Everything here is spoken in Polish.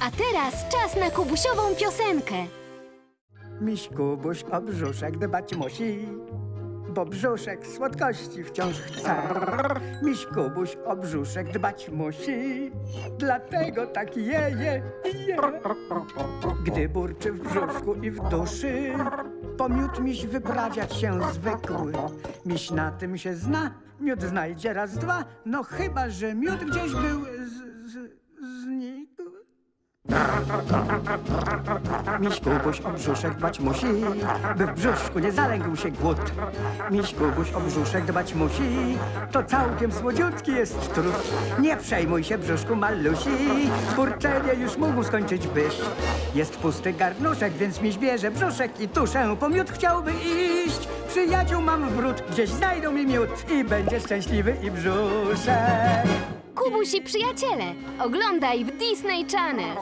A teraz czas na kubusiową piosenkę. Miś Kubuś o brzuszek dbać musi, bo brzuszek słodkości wciąż chce. Miś Kubuś o brzuszek dbać musi, dlatego tak je, je. Gdy burczy w brzuszku i w duszy, po miód miś wyprawiać się zwykły. Miś na tym się zna, miód znajdzie raz, dwa, no chyba, że miód gdzieś był z, z, znikł. Miś Kubuś o brzuszek dbać musi, by w brzuszku nie zaległ się głód. Miś Kubuś o brzuszek dbać musi, to całkiem słodziutki jest trud. Nie przejmuj się brzuszku malusi, kurczenie już mógł skończyć byś. Jest pusty garnuszek, więc miś bierze brzuszek i tuszę, po miód chciałby iść. Przyjaciół mam w bród, gdzieś znajdą mi miód i będzie szczęśliwy i brzuszek. I przyjaciele. Oglądaj w Disney Channel.